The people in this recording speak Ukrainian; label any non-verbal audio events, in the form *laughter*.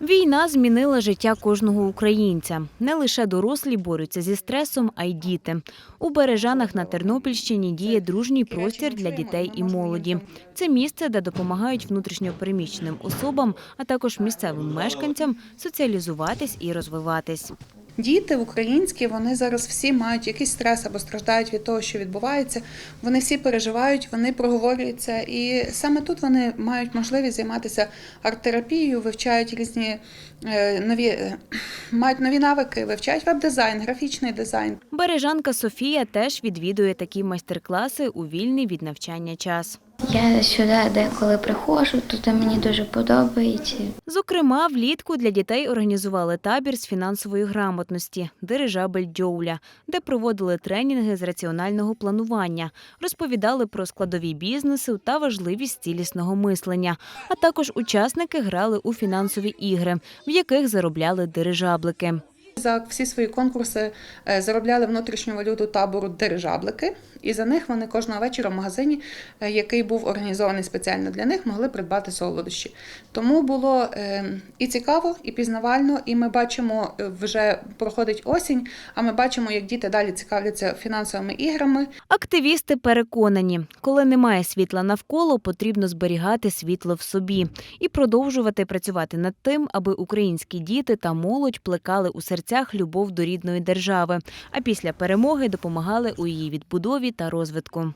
Війна змінила життя кожного українця. Не лише дорослі борються зі стресом, а й діти. У Бережанах на Тернопільщині діє дружній простір для дітей і молоді. Це місце, де допомагають внутрішньопереміщеним особам, а також місцевим мешканцям соціалізуватись і розвиватись. Діти українські, вони зараз всі мають якийсь стрес або страждають від того, що відбувається. Вони всі переживають, вони проговорюються, і саме тут вони мають можливість займатися арт-терапією, вивчають різні е, нові, е, *clears throat* мають нові навики, вивчають веб-дизайн, графічний дизайн. Бережанка Софія теж відвідує такі майстер-класи у вільний від навчання час. Я сюди деколи приходжу, тут мені дуже подобається. Зокрема, влітку для дітей організували табір з фінансової грамотності дирижабель Джоуля, де проводили тренінги з раціонального планування, розповідали про складові бізнесу та важливість цілісного мислення. А також учасники грали у фінансові ігри, в яких заробляли дирижаблики. За всі свої конкурси е, заробляли внутрішню валюту табору дирижаблики, і за них вони кожного вечора в магазині, е, який був організований спеціально для них, могли придбати солодощі. Тому було е, і цікаво, і пізнавально, і ми бачимо, вже проходить осінь, а ми бачимо, як діти далі цікавляться фінансовими іграми. Активісти переконані, коли немає світла навколо, потрібно зберігати світло в собі і продовжувати працювати над тим, аби українські діти та молодь плекали у серцях любов до рідної держави, а після перемоги допомагали у її відбудові та розвитку.